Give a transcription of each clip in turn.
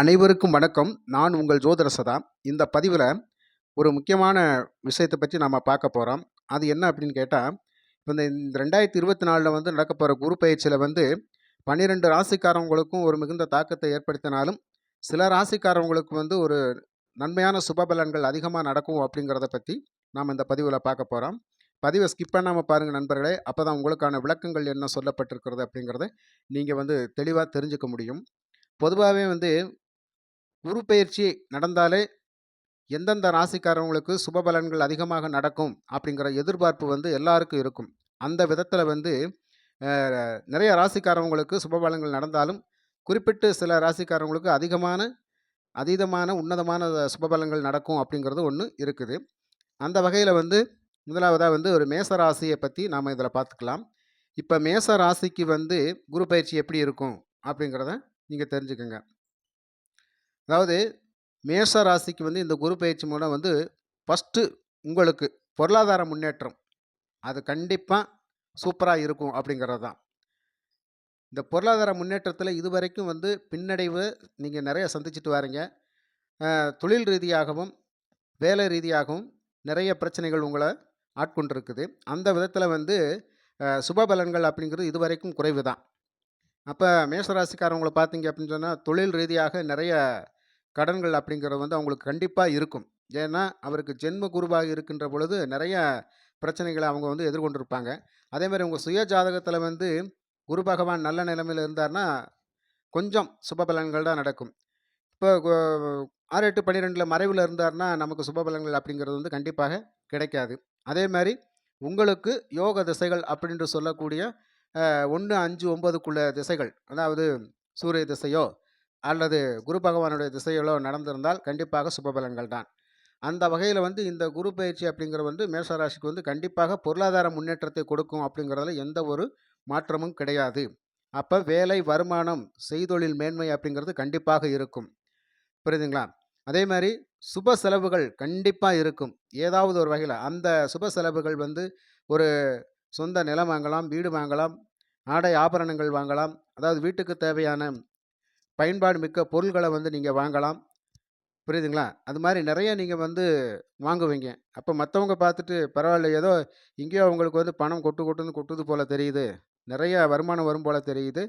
அனைவருக்கும் வணக்கம். நான் உங்கள் ஜோதிட சதா. இந்த பதிவில் ஒரு முக்கியமான விஷயத்தை பற்றி நம்ம பார்க்க போகிறோம் அது என்ன அப்படின்னு கேட்டால் இந்த ரெண்டாயிரத்தி இந்த 2024ல வந்து நடக்கப்போற குரு பயிற்சியில் வந்து 12 ராசிக்காரவங்களுக்கும் ஒரு மிகுந்த தாக்கத்தை ஏற்படுத்தினாலும், சில ராசிக்காரவங்களுக்கு வந்து ஒரு நன்மையான சுபபலன்கள் அதிகமாக நடக்கும் அப்படிங்கிறத பற்றி நாம் இந்த பதிவில் பார்க்க போகிறோம் பதிவை ஸ்கிப் பண்ணாமல் பாருங்கள் நண்பர்களே. அப்போ தான் உங்களுக்கான விளக்கங்கள் என்ன சொல்லப்பட்டிருக்கிறது அப்படிங்கிறத நீங்கள் வந்து தெளிவாக தெரிஞ்சுக்க முடியும். பொதுவாகவே வந்து குரு பயிற்சி நடந்தாலே எந்தெந்த ராசிக்காரவங்களுக்கு சுப பலன்கள் அதிகமாக நடக்கும் அப்படிங்கிற எதிர்பார்ப்பு வந்து எல்லாருக்கும் இருக்கும். அந்த விதத்தில் வந்து நிறைய ராசிக்காரவங்களுக்கு சுப பலன்கள் நடந்தாலும், குறிப்பிட்டு சில ராசிக்காரவங்களுக்கு அதிகமான அதீதமான, உன்னதமான சுப பலன்கள் நடக்கும் அப்படிங்கிறது ஒன்று இருக்குது. அந்த வகையில் வந்து முதலாவதாக வந்து ஒரு மேச ராசியை பற்றி நாம் இதில் பார்த்துக்கலாம். இப்போ மேச ராசிக்கு வந்து குரு பயிற்சி எப்படி இருக்கும் அப்படிங்கிறத நீங்கள் தெரிஞ்சுக்கோங்க அதாவது மேஷ ராசிக்கு வந்து இந்த குரு பயிற்சி மூலம் வந்து ஃபர்ஸ்ட்டு உங்களுக்கு பொருளாதார முன்னேற்றம். அது கண்டிப்பாக சூப்பராக இருக்கும் அப்படிங்கிறது தான். இந்த பொருளாதார முன்னேற்றத்தில் இதுவரைக்கும் வந்து பின்னடைவு நீங்கள் நிறைய சந்திச்சுட்டு வரீங்க தொழில் ரீதியாகவும், வேலை ரீதியாகவும் நிறைய பிரச்சனைகள் உங்களை ஆட்கொண்டிருக்குது. அந்த விதத்தில் வந்து சுபபலன்கள் பலன்கள் அப்படிங்கிறது இதுவரைக்கும் குறைவு தான். அப்போ மேஷராசிக்காரவங்களை பார்த்தீங்க அப்படின்னு சொன்னால் தொழில் ரீதியாக நிறைய கடன்கள் அப்படிங்கிறது வந்து அவங்களுக்கு கண்டிப்பாக இருக்கும். ஏன்னா, அவருக்கு ஜென்ம குருவாக இருக்கின்ற பொழுது நிறைய பிரச்சனைகளை அவங்க வந்து எதிர்கொண்டிருப்பாங்க. அதேமாதிரி உங்கள் சுய ஜாதகத்தில் வந்து குரு பகவான் நல்ல நிலைமையில் இருந்தார்னா, கொஞ்சம் சுப பலன்கள் தான் நடக்கும். இப்போ ஆறு எட்டு பன்னிரெண்டில் மறைவில் இருந்தார்னா, நமக்கு சுப பலன்கள் அப்படிங்கிறது வந்து கண்டிப்பாக கிடைக்காது. அதே மாதிரி உங்களுக்கு யோக திசைகள் அப்படின்று சொல்லக்கூடிய ஒன்று அஞ்சு ஒம்பதுக்குள்ள திசைகள், அதாவது சூரிய திசையோ அல்லது குரு பகவானுடைய திசைகளோ நடந்திருந்தால் கண்டிப்பாக சுபபலன்கள் தான். அந்த வகையில் வந்து இந்த குரு பயிற்சி அப்படிங்கிறது வந்து மேஷராசிக்கு வந்து கண்டிப்பாக பொருளாதார முன்னேற்றத்தை கொடுக்கும் அப்படிங்கிறதுல எந்த ஒரு மாற்றமும் கிடையாது. அப்போ வேலை, வருமானம், செய்தொழில் மேன்மை அப்படிங்கிறது கண்டிப்பாக இருக்கும். புரியுதுங்களா? மாதிரி சுப செலவுகள் கண்டிப்பாக இருக்கும். ஏதாவது ஒரு வகையில் அந்த சுப செலவுகள் வந்து ஒரு சொந்த நிலம் வாங்கலாம், வீடு வாங்கலாம், ஆடை ஆபரணங்கள் வாங்கலாம். அதாவது வீட்டுக்கு தேவையான பயன்பாடு மிக்க பொருள்களை வந்து நீங்கள் வாங்கலாம். புரியுதுங்களா? அது மாதிரி நிறைய நீங்கள் வந்து வாங்குவீங்க. அப்போ மற்றவங்க பார்த்துட்டு பரவாயில்ல ஏதோ இங்கேயோ அவங்களுக்கு வந்து பணம் கொட்டு கொட்டுன்னு கொட்டுது போல் தெரியுது. நிறைய வருமானம் வரும் போல் தெரியுது.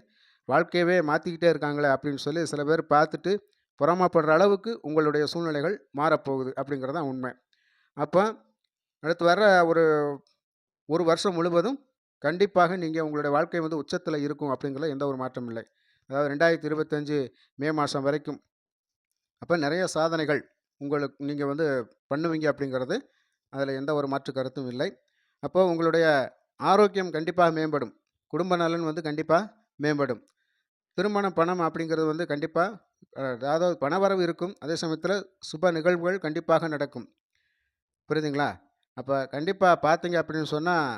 வாழ்க்கையவே மாற்றிக்கிட்டே இருக்காங்களே அப்படின்னு சொல்லி சில பேர் பார்த்துட்டு புறமாப்படுற அளவுக்கு உங்களுடைய சூழ்நிலைகள் மாறப்போகுது அப்படிங்கிறது தான் உண்மை. அப்போ அடுத்து வர ஒரு ஒரு வருஷம் முழுவதும் கண்டிப்பாக நீங்கள் உங்களுடைய வாழ்க்கை வந்து உச்சத்தில் இருக்கும் அப்படிங்கிற எந்த ஒரு மாற்றம் இல்லை. அதாவது 2025 மே மாதம் வரைக்கும். அப்போ நிறைய சாதனைகள் உங்களுக்கு நீங்கள் வந்து பண்ணுவீங்க அப்படிங்கிறது அதில் எந்த ஒரு மாற்று கருத்தும் இல்லை. அப்போது உங்களுடைய ஆரோக்கியம் கண்டிப்பாக மேம்படும். குடும்ப நலன் வந்து கண்டிப்பாக மேம்படும். திருமணம், பணம் அப்படிங்கிறது வந்து கண்டிப்பாக அதாவது பணவரவு இருக்கும். அதே சமயத்தில் சுப நிகழ்வுகள் கண்டிப்பாக நடக்கும். புரியுதுங்களா? அப்போ கண்டிப்பாக பார்த்தீங்க அப்படின்னு சொன்னால்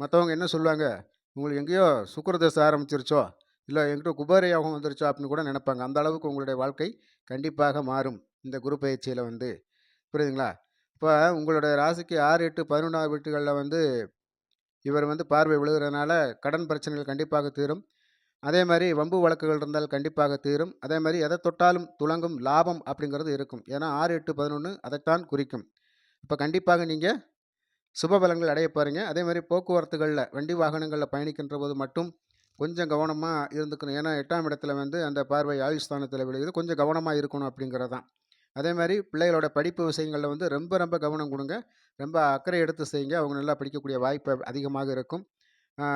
மற்றவங்க என்ன சொல்லுவாங்க, உங்களுக்கு எங்கேயோ சுக்கரதசை ஆரம்பிச்சிருச்சோ, இல்லை என்கிட்ட குபேர யோகம் அப்படின்னு கூட நினைப்பாங்க அந்த அளவுக்கு உங்களுடைய வாழ்க்கை கண்டிப்பாக மாறும். இந்த குரு பயிற்சியில் வந்து. புரியுதுங்களா? இப்போ உங்களுடைய ராசிக்கு ஆறு எட்டு பதினொன்றாவது வீட்டுகளில் வந்து இவர் வந்து பார்வை விழுகுறதுனால கடன் பிரச்சனைகள் கண்டிப்பாக தீரும். அதே மாதிரி வம்பு வழக்குகள் இருந்தால் கண்டிப்பாக தீரும். அதே மாதிரி எதை தொட்டாலும் துலங்கும் லாபம் அப்படிங்கிறது இருக்கும். ஏன்னா 6, 8, 11 அதைத்தான் குறிக்கும். இப்போ கண்டிப்பாக நீங்கள் சுப அடைய அடையப் போறீங்க. மாதிரி போக்குவரத்துகளில் வண்டி வாகனங்களில் பயணிக்கின்ற போது மட்டும் கொஞ்சம் கவனமாக இருந்துக்கணும். ஏன்னா எட்டாம் இடத்துல வந்து அந்த பார்வை ஆயுஸ்தானத்தில் ஸ்தானத்துல விழுகுது. கொஞ்சம் கவனமாக இருக்கணும் அப்படிங்கிறது தான். அதே மாதிரி பிள்ளைகளோட படிப்பு விஷயங்களில் வந்து ரொம்ப ரொம்ப கவனம் கொடுங்க ரொம்ப அக்கறை எடுத்து செய்யுங்க. அவங்க நல்லா படிக்கக்கூடிய வாய்ப்பு அதிகமாக இருக்கும்.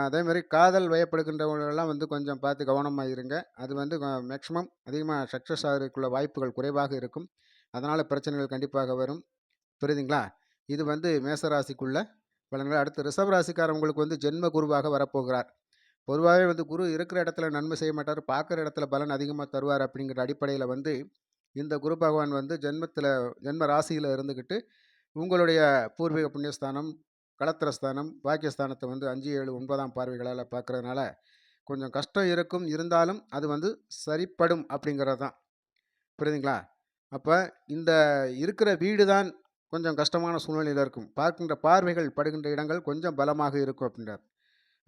அதே மாதிரி காதல் வயப்படுகின்றவங்களெல்லாம் வந்து கொஞ்சம் பார்த்து கவனமாக இருங்க. அது வந்து மேக்ஸிமம் அதிகமாக சக்ஸஸ் ஆகிறதுக்குள்ள வாய்ப்புகள் குறைவாக இருக்கும். அதனால் பிரச்சனைகள் கண்டிப்பாக வரும். புரியுதுங்களா? இது வந்து மேச ராசிக்குள்ள பலன்கள். அடுத்து ரிஷப ராசிக்காரவங்களுக்கு வந்து ஜென்ம குருவாக வரப்போகிறார். பொதுவாகவே வந்து குரு இருக்கிற இடத்துல நன்மை செய்ய மாட்டார் பார்க்குற இடத்துல பலன் அதிகமாக தருவார் அப்படிங்கிற அடிப்படையில் வந்து இந்த குரு பகவான் வந்து ஜென்மத்தில் ஜென்ம ராசியில் இருந்துக்கிட்டு உங்களுடைய பூர்வீக புண்ணியஸ்தானம், களத்திரஸ்தானம், பாக்கியஸ்தானத்தை வந்து அஞ்சு ஏழு ஒன்பதாம் பார்வைகளால் பார்க்குறதுனால கொஞ்சம் கஷ்டம் இருக்கும். இருந்தாலும் அது வந்து சரிப்படும் அப்படிங்கிறது தான். புரியுதுங்களா? அப்போ இந்த இருக்கிற வீடு தான் கொஞ்சம் கஷ்டமான சூழ்நிலையில் இருக்கும். பார்க்கின்ற பார்வைகள் படுகின்ற இடங்கள் கொஞ்சம் பலமாக இருக்கும் அப்படின்றார்.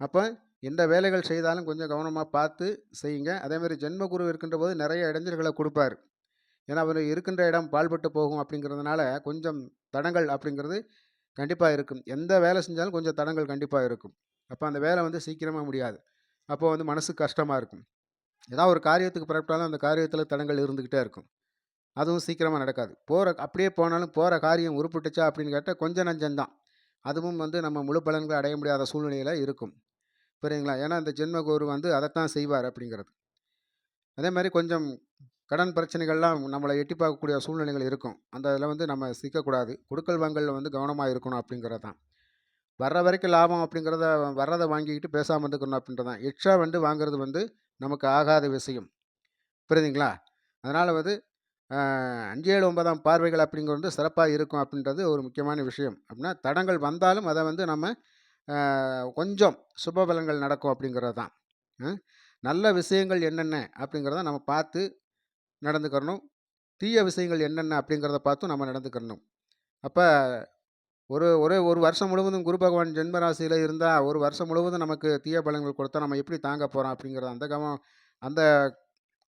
அப்போ எந்த வேலைகள் செய்தாலும் கொஞ்சம் கவனமாக பார்த்து செய்யுங்க. அதேமாதிரி ஜென்ம குரு இருக்கின்ற போது நிறைய இடைஞ்சல்களை கொடுப்பார். ஏன்னா அவர் இருக்கின்ற இடம் பால்பட்டு போகும் அப்படிங்கிறதுனால கொஞ்சம் தடங்கள் அப்படிங்கிறது கண்டிப்பாக இருக்கும். எந்த வேலை செஞ்சாலும் கொஞ்சம் தடங்கள் கண்டிப்பாக இருக்கும். அப்போ அந்த வேலை வந்து சீக்கிரமாக முடியாது. அப்போ வந்து மனசுக்கு கஷ்டமாக இருக்கும். ஏதாவது ஒரு காரியத்துக்கு புறப்பட்டாலும் அந்த காரியத்தில் தடங்கள் இருந்துக்கிட்டே இருக்கும். அதுவும் சீக்கிரமாக நடக்காது. போகிற அப்படியே போனாலும் போகிற காரியம் உருப்பிட்டுச்சா அப்படின்னு கேட்டால் கொஞ்சம் நஞ்சம்தான். அதுவும் வந்து நம்ம முழு பலன்களை அடைய முடியாத சூழ்நிலையில் இருக்கும். புரியுங்களா ஏன்னா இந்த ஜென்ம குரு வந்து அதைத்தான் செய்வார் அப்படிங்கிறது. அதே மாதிரி கொஞ்சம் கடன் பிரச்சனைகள்லாம் நம்மளை எட்டி பார்க்கக்கூடிய சூழ்நிலைகள் இருக்கும். அந்த இதில் வந்து நம்ம சிக்கக்கூடாது. கொடுக்கல் வாங்கலில் வந்து கவனமாக இருக்கணும் அப்படிங்கிறது தான். வர்ற வரைக்கும் லாபம் அப்படிங்கிறத வர்றதை வாங்கிக்கிட்டு பேசாமல் இருந்துக்கணும் அப்படின்றது தான். எக்ஸ்ட்ரா வந்து வாங்குறது வந்து நமக்கு ஆகாத விஷயம். புரியுதுங்களா? அதனால் வந்து அஞ்சு ஏழு ஒன்பதாம் பார்வைகள் அப்படிங்கிறது வந்து சிறப்பாக இருக்கும் அப்படின்றது ஒரு முக்கியமான விஷயம். அப்படின்னா தடங்கள் வந்தாலும் அதை வந்து நம்ம கொஞ்சம் சுபபலங்கள் நடக்கும் அப்படிங்கிறது தான். நல்ல விஷயங்கள் என்னென்ன அப்படிங்கிறத நம்ம பார்த்து நடந்துக்கிறணும். தீய விஷயங்கள் என்னென்ன அப்படிங்கிறத பார்த்தும் நம்ம நடந்துக்கிறணும். அப்போ ஒரு ஒரே ஒரு வருஷம் முழுவதும் குரு பகவான் ஜென்மராசியில் இருந்தால் ஒரு வருஷம் முழுவதும் நமக்கு தீய பலங்கள் கொடுத்தா நம்ம எப்படி தாங்க போகிறோம் அப்படிங்கிறது அந்த கவனம் அந்த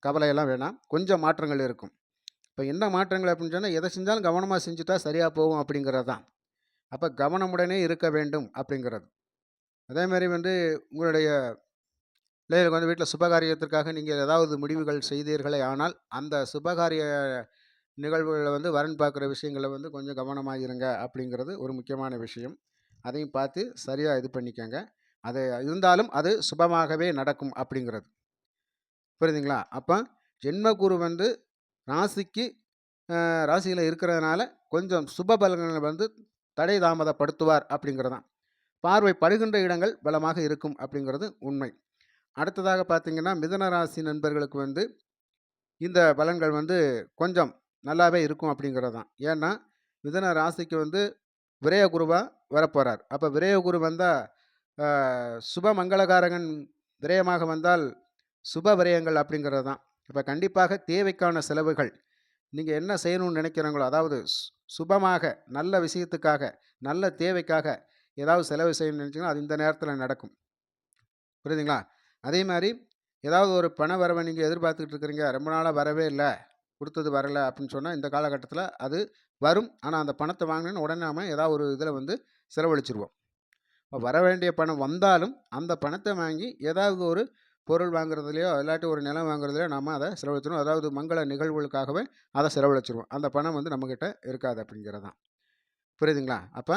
கவலையெல்லாம் வேணாம். கொஞ்சம் மாற்றங்கள் இருக்கும். இப்போ என்ன மாற்றங்கள் அப்படின்னு சொன்னால் எதை செஞ்சாலும் கவனமாக செஞ்சுட்டா சரியாக போகும் அப்படிங்கிறது தான். அப்போ கவனமுடனே இருக்க வேண்டும் அப்படிங்கிறது. அதே மாதிரி வந்து உங்களுடைய பிள்ளைகளுக்கு வந்து வீட்டில் சுபகாரியத்திற்காக நீங்கள் ஏதாவது முடிவுகள் செய்தீர்களே ஆனால் அந்த சுபகாரிய நிகழ்வுகளில் வந்து வரன் பார்க்குற விஷயங்களை வந்து கொஞ்சம் கவனமாக இருங்க அப்படிங்கிறது ஒரு முக்கியமான விஷயம். அதையும் பார்த்து சரியாக இது பண்ணிக்கங்க. அது இருந்தாலும் அது சுபமாகவே நடக்கும் அப்படிங்கிறது. புரியுதுங்களா? அப்போ ஜென்மகுரு வந்து ராசிக்கு ராசியில் இருக்கிறதுனால கொஞ்சம் சுப பலன்களை வந்து தடை தாமதப்படுத்துவார் அப்படிங்கிறதான். பார்வை படுகின்ற இடங்கள் பலமாக இருக்கும் அப்படிங்கிறது உண்மை. அடுத்ததாக பார்த்தீங்கன்னா மிதன ராசி நண்பர்களுக்கு வந்து இந்த பலன்கள் வந்து கொஞ்சம் நல்லாவே இருக்கும் அப்படிங்கிறது தான் ஏன்னா மிதன ராசிக்கு வந்து விரய குருவாக வரப்போகிறார் அப்போ விரய குரு வந்தால் சுப மங்களகாரகன் விரயமாக வந்தால் சுப விரயங்கள் அப்படிங்கிறது தான் இப்போ கண்டிப்பாக தேவைக்கான செலவுகள் நீங்கள் என்ன செய்யணும்னு நினைக்கிறீங்களோ அதாவது சுபமாக நல்ல விஷயத்துக்காக நல்ல தேவைக்காக ஏதாவது செலவு செய்யணும்னு நினச்சிங்கன்னா அது இந்த நேரத்தில் நடக்கும். புரியுதுங்களா? அதே மாதிரி ஏதாவது ஒரு பண வரவை நீங்கள் எதிர்பார்த்துக்கிட்டு இருக்கிறீங்க ரொம்ப நாளாக வரவே இல்லை கொடுத்தது வரலை அப்படின்னு சொன்னால் இந்த காலகட்டத்தில் அது வரும். ஆனால் அந்த பணத்தை வாங்கினோன்னு உடனே நாம ஏதாவது ஒரு இதில் வந்து செலவழிச்சிருவோம். இப்போ வர வேண்டிய பணம் வந்தாலும் அந்த பணத்தை வாங்கி ஏதாவது ஒரு பொருள் வாங்குறதுலையோ இல்லாட்டி ஒரு நிலம் வாங்குறதுலையோ நம்ம அதை செலவழிச்சிடுவோம் அதாவது மங்கள நிகழ்வுகளுக்காகவே அதை செலவழிச்சிருவோம். அந்த பணம் வந்து நம்மக்கிட்ட இருக்காது அப்படிங்கிறது தான் புரியுதுங்களா? அப்போ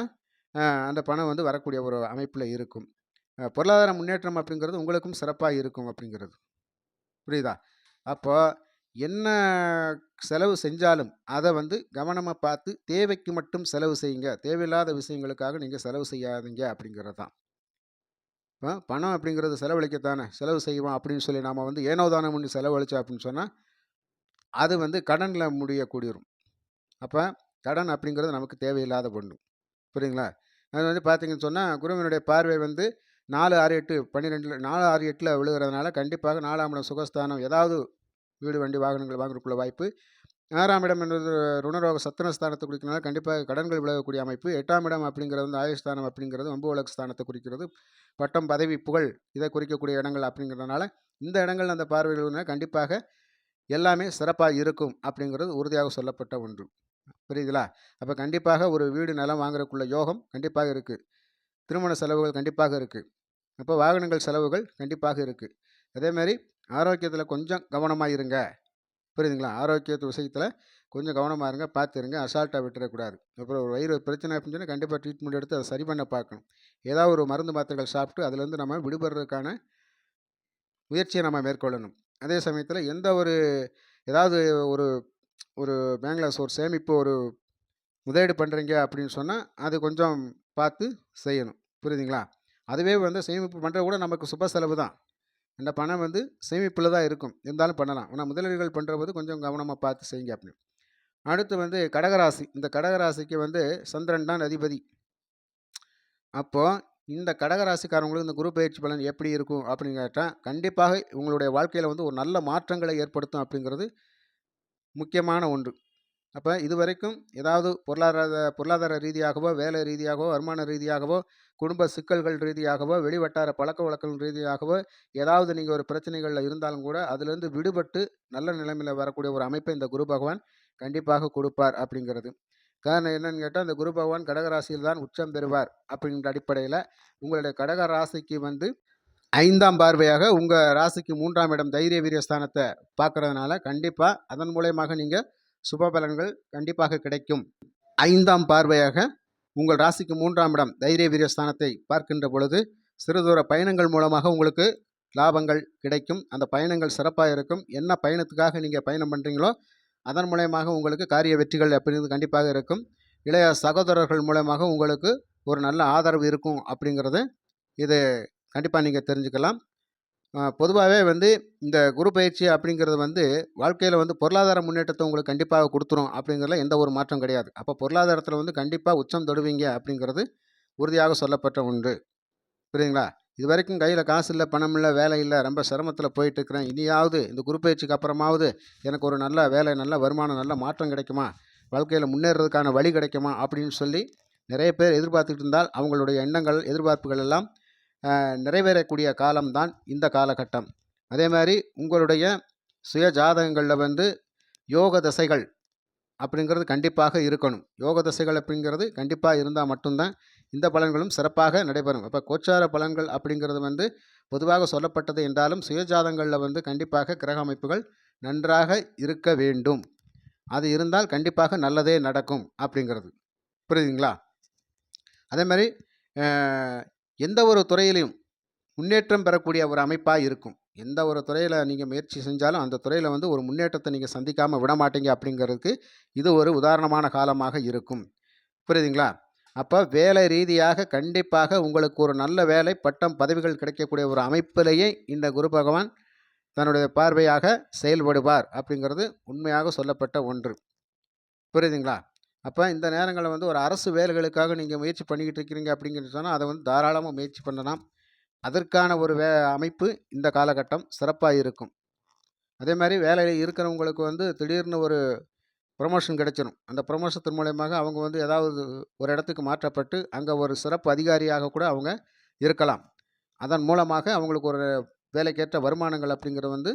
அந்த பணம் வந்து வரக்கூடிய ஒரு அமைப்பில் இருக்கும். பொருளாதார முன்னேற்றம் அப்படிங்கிறது உங்களுக்கும் சிறப்பாக இருக்கும் அப்படிங்கிறது. புரியுதா? அப்போ என்ன செலவு செஞ்சாலும் அதை வந்து கவனமாக பார்த்து தேவைக்கு மட்டும் செலவு செய்யுங்க. தேவையில்லாத விஷயங்களுக்காக நீங்கள் செலவு செய்யாதீங்க அப்படிங்கிறது தான் பணம் அப்படிங்கிறது செலவழிக்கத்தானே? செலவு செய்வோம் அப்படின்னு சொல்லி நாம் வந்து ஏனோதானம் பண்ணி செலவழிச்சோம் அப்படின்னு சொன்னால் அது வந்து கடனில் முடியக்கூடியும் அப்போ கடன் அப்படிங்கிறது நமக்கு தேவையில்லாத பொண்ணு புரியுங்களா அது வந்து பார்த்தீங்கன்னு சொன்னால் குருவினுடைய பார்வை வந்து நாலு ஆறு எட்டு பன்னிரெண்டில் நாலு ஆறு எட்டில் விழுகிறதுனால கண்டிப்பாக நாலாம் இடம் சுகஸ்தானம் ஏதாவது வீடு வண்டி வாகனங்கள் வாங்குறதுக்குள்ள வாய்ப்பு ஆறாம் இடம் என்பது ருணரோக சத்தனஸ்தானத்தை குறிக்கிறனால கண்டிப்பாக கடன்கள் விலகக்கூடிய அமைப்பு. எட்டாம் இடம் அப்படிங்கிறது வந்து ஆயுஸ்தானம் அப்படிங்கிறது வம்பு உலக ஸ்தானத்தை குறிக்கிறது. பட்டம் பதவி புகழ் இதை குறிக்கக்கூடிய இடங்கள் அப்படிங்கிறதுனால இந்த இடங்கள் அந்த பார்வைகள் கண்டிப்பாக எல்லாமே சிறப்பாக இருக்கும் அப்படிங்கிறது உறுதியாக சொல்லப்பட்ட ஒன்று. புரியுதுங்களா? அப்போ கண்டிப்பாக ஒரு வீடு நிலம் வாங்குறதுக்குள்ள யோகம் கண்டிப்பாக இருக்குது திருமண செலவுகள் கண்டிப்பாக இருக்குது அப்போ வாகனங்கள் செலவுகள் கண்டிப்பாக இருக்குது அதே மாதிரி ஆரோக்கியத்தில் கொஞ்சம் கவனமாக இருங்க. புரியுதுங்களா? ஆரோக்கியத்து விஷயத்தில் கொஞ்சம் கவனமாக இருங்க பார்த்துருங்க அசால்ட்டாக விட்டுறக்கூடாது. அப்புறம் ஒரு வயிறு பிரச்சனை அப்படின்னு சொன்னால் கண்டிப்பாக ட்ரீட்மெண்ட் எடுத்து அதை சரி பண்ண பார்க்கணும். ஏதாவது ஒரு மருந்து மாத்திரைகள் சாப்பிட்டு அதுலேருந்து நம்ம விடுபடுறதுக்கான முயற்சியை நம்ம மேற்கொள்ளணும். அதே சமயத்தில் எந்த ஒரு ஏதாவது ஒரு ஒரு பேங்கில் ஒரு சேமிப்பு ஒரு முதலீடு பண்ணுறீங்க அப்படின்னு சொன்னால் அது கொஞ்சம் பார்த்து செய்யணும். புரியுதுங்களா? அதுவே வந்து சேமிப்பு பண்ணுறது கூட நமக்கு சுப செலவு தான். அந்த பணம் வந்து சேமிப்பில் தான் இருக்கும். இருந்தாலும் பண்ணலாம். ஆனால் முதலீடுகள் பண்ணுற போது கொஞ்சம் கவனமாக பார்த்து செய்யுங்க அப்படின்னு. அடுத்து வந்து கடகராசி. இந்த கடகராசிக்கு வந்து சந்திரன் தான் அதிபதி. அப்போது இந்த கடகராசிக்காரங்களுக்கு இந்த குரு பயிற்சி பலன் எப்படி இருக்கும் அப்படின்னு கேட்டால் கண்டிப்பாக உங்களுடைய வாழ்க்கையில் வந்து ஒரு நல்ல மாற்றங்களை ஏற்படுத்தும் அப்படிங்கிறது முக்கியமான ஒன்று. அப்போ இதுவரைக்கும் ஏதாவது பொருளாதார பொருளாதார ரீதியாகவோ வேலை ரீதியாகவோ வருமான ரீதியாகவோ குடும்ப சிக்கல்கள் ரீதியாகவோ வெளிவட்டார பழக்க வழக்கங்கள் ரீதியாகவோ ஏதாவது நீங்கள் ஒரு பிரச்சனைகளில் இருந்தாலும் கூட அதுலேருந்து விடுபட்டு நல்ல நிலைமையில் வரக்கூடிய ஒரு அமைப்பை இந்த குரு பகவான் கண்டிப்பாக கொடுப்பார் அப்படிங்கிறது. காரணம் என்னன்னு கேட்டால் இந்த குரு பகவான் கடகராசியில் தான் உச்சம் பெறுவார் அப்படிங்கிற அடிப்படையில் உங்களுடைய கடக ராசிக்கு வந்து ஐந்தாம் பார்வையாக உங்கள் ராசிக்கு மூன்றாம் இடம் தைரிய வீரிய ஸ்தானத்தை பார்க்கறதுனால கண்டிப்பாக அதன் மூலயமாக நீங்கள் சுப பலன்கள் கண்டிப்பாக கிடைக்கும். ஐந்தாம் பார்வையாக உங்கள் ராசிக்கு மூன்றாம் இடம் தைரிய வீரிய ஸ்தானத்தை பார்க்கின்ற பொழுது சிறுதூர பயணங்கள் மூலமாக உங்களுக்கு லாபங்கள் கிடைக்கும். அந்த பயணங்கள் சிறப்பாக இருக்கும். என்ன பயணத்துக்காக நீங்கள் பயணம் பண்ணுறீங்களோ அதன் மூலயமாக உங்களுக்கு காரிய வெற்றிகள் அப்படிங்கிறது கண்டிப்பாக இருக்கும். இளைய சகோதரர்கள் மூலமாக உங்களுக்கு ஒரு நல்ல ஆதரவு இருக்கும் அப்படிங்கிறது இது கண்டிப்பாக நீங்கள் தெரிஞ்சுக்கலாம். பொதுவாகவே வந்து இந்த குரு பயிற்சி அப்படிங்கிறது வந்து வாழ்க்கையில் வந்து பொருளாதார முன்னேற்றத்தை உங்களுக்கு கண்டிப்பாக கொடுத்துரும் அப்படிங்கிறதுல எந்த ஒரு மாற்றம் கிடையாது. அப்போ பொருளாதாரத்தில் வந்து கண்டிப்பாக உச்சம் தொடுவீங்க அப்படிங்கிறது உறுதியாக சொல்லப்பட்ட ஒன்று. புரியுதுங்களா? இது வரைக்கும் கையில் காசு இல்லை பணம் இல்லை வேலை இல்லை ரொம்ப சிரமத்தில் போயிட்டு இருக்கிறேன் இனியாவது இந்த குரு பயிற்சிக்கு அப்புறமாவது எனக்கு ஒரு நல்ல வேலை நல்ல வருமானம் நல்ல மாற்றம் கிடைக்குமா? வாழ்க்கையில் முன்னேறதுக்கான வழி கிடைக்குமா? அப்படின்னு சொல்லி நிறைய பேர் எதிர்பார்த்துட்டு இருந்தால் அவங்களுடைய எண்ணங்கள் எதிர்பார்ப்புகள் எல்லாம் நிறைவேறக்கூடிய காலம்தான் இந்த காலகட்டம். அதே மாதிரி உங்களுடைய சுய ஜாதகங்களில் வந்து யோக தசைகள் அப்படிங்கிறது கண்டிப்பாக இருக்கணும். யோக தசைகள் அப்படிங்கிறது கண்டிப்பாக இருந்தால் மட்டும்தான் இந்த பலன்களும் சிறப்பாக நடைபெறும். அப்போ கோச்சார பலன்கள் அப்படிங்கிறது வந்து பொதுவாக சொல்லப்பட்டது என்றாலும் சுயஜாதங்களில் வந்து கண்டிப்பாக கிரக அமைப்புகள் நன்றாக இருக்க வேண்டும். அது இருந்தால் கண்டிப்பாக நல்லதே நடக்கும் அப்படிங்கிறது. புரியுதுங்களா? அதே மாதிரி எந்த ஒரு துறையிலையும் முன்னேற்றம் பெறக்கூடிய ஒரு அமைப்பாக இருக்கும். எந்த ஒரு துறையில் நீங்கள் முயற்சி செஞ்சாலும் அந்த துறையில் வந்து ஒரு முன்னேற்றத்தை நீங்கள் சந்திக்காமல் விட மாட்டீங்க அப்படிங்கிறதுக்கு இது ஒரு உதாரணமான காலமாக இருக்கும். புரியுதுங்களா? அப்போ வேலை ரீதியாக கண்டிப்பாக உங்களுக்கு ஒரு நல்ல வேலை பட்டம் பதவிகள் கிடைக்கக்கூடிய ஒரு அமைப்பிலேயே இந்த குரு பகவான் தன்னுடைய பார்வையாக செயல்படுவார் அப்படிங்கிறது உண்மையாக சொல்லப்பட்ட ஒன்று. புரியுதுங்களா? அப்போ இந்த நேரங்களில் வந்து ஒரு அரசு வேலைகளுக்காக நீங்கள் முயற்சி பண்ணிக்கிட்டு இருக்கிறீங்க அப்படிங்கிறது சொன்னால் அதை வந்து தாராளமாக முயற்சி பண்ணலாம். அதற்கான ஒரு வே அமைப்பு இந்த காலகட்டம் சிறப்பாக இருக்கும். அதே மாதிரி வேலையில் இருக்கிறவங்களுக்கு வந்து திடீர்னு ஒரு ப்ரொமோஷன் கிடைச்சிடும் அந்த ப்ரொமோஷத்தின் மூலயமாக அவங்க வந்து ஏதாவது ஒரு இடத்துக்கு மாற்றப்பட்டு அங்கே ஒரு சிறப்பு அதிகாரியாக கூட அவங்க இருக்கலாம். அதன் மூலமாக அவங்களுக்கு ஒரு வேலைக்கேற்ற வருமானங்கள் அப்படிங்கிறது வந்து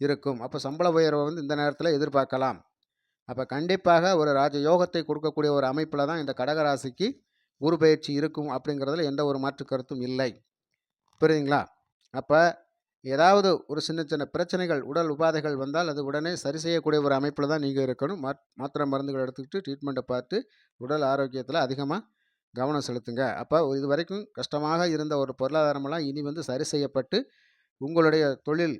இருக்கும். அப்போ சம்பள உயர்வை வந்து இந்த நேரத்தில் எதிர்பார்க்கலாம். அப்போ கண்டிப்பாக ஒரு ராஜ யோகத்தை கொடுக்கக்கூடிய ஒரு அமைப்பில் தான் இந்த கடகராசிக்கு குரு பயிற்சி இருக்கும் அப்படிங்கிறதுல எந்த ஒரு மாற்று கருத்தும் இல்லை. புரியுதுங்களா? அப்போ ஏதாவது ஒரு சின்ன சின்ன பிரச்சனைகள் உடல் உபாதைகள் வந்தால் அது உடனே சரி செய்யக்கூடிய ஒரு அமைப்பில் தான் நீங்கள் இருக்கணும். மாத் மாத்திரை மருந்துகள் எடுத்துக்கிட்டு ட்ரீட்மெண்ட்டை பார்த்து உடல் ஆரோக்கியத்தில் அதிகமாக கவனம் செலுத்துங்க. அப்போ இது வரைக்கும் கஷ்டமாக இருந்த ஒரு பொருளாதாரமெல்லாம் இனி வந்து சரி செய்யப்பட்டு உங்களுடைய தொழில்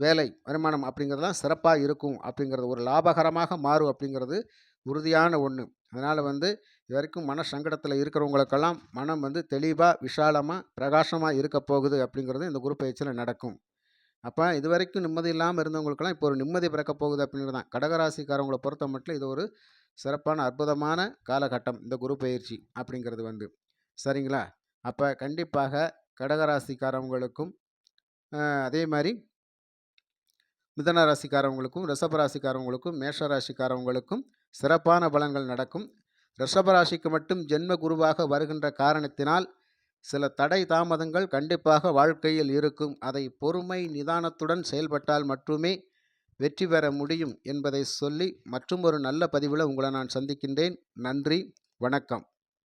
வேலை வருமானம் அப்படிங்கிறதெல்லாம் சிறப்பாக இருக்கும் அப்படிங்கிறது ஒரு லாபகரமாக மாறும் அப்படிங்கிறது உறுதியான ஒன்று அதனால் வந்து இது வரைக்கும் மன சங்கடத்தில் இருக்கிறவங்களுக்கெல்லாம் மனம் வந்து தெளிவாக விஷாலமாக பிரகாசமாக இருக்க போகுது அப்படிங்கிறது இந்த குரு பயிற்சியில் நடக்கும். அப்போ இது வரைக்கும் நிம்மதி இல்லாமல் இருந்தவங்களுக்கெல்லாம் இப்போ ஒரு நிம்மதி பிறக்க போகுது அப்படிங்கிறது தான். கடகராசிக்காரவங்களை பொறுத்த மட்டும் இது ஒரு சிறப்பான அற்புதமான காலகட்டம் இந்த குரு பயிற்சி அப்படிங்கிறது வந்து. சரிங்களா? அப்போ கண்டிப்பாக கடகராசிக்காரவங்களுக்கும் அதே மாதிரி மிதன ராசிக்காரவங்களுக்கும் ரிஷபராசிக்காரவங்களுக்கும் மேஷராசிக்காரவங்களுக்கும் மேஷ ராசிக்காரவங்களுக்கும் சிறப்பான பலன்கள் நடக்கும். ரிஷபராசிக்கு மட்டும் ஜென்ம குருவாக வருகின்ற காரணத்தினால் சில தடை தாமதங்கள் கண்டிப்பாக வாழ்க்கையில் இருக்கும். அதை பொறுமை நிதானத்துடன் செயல்பட்டால் மட்டுமே வெற்றி பெற முடியும் என்பதை சொல்லி மற்றும் ஒரு நல்ல பதிவில் உங்களை நான் சந்திக்கின்றேன். நன்றி வணக்கம்.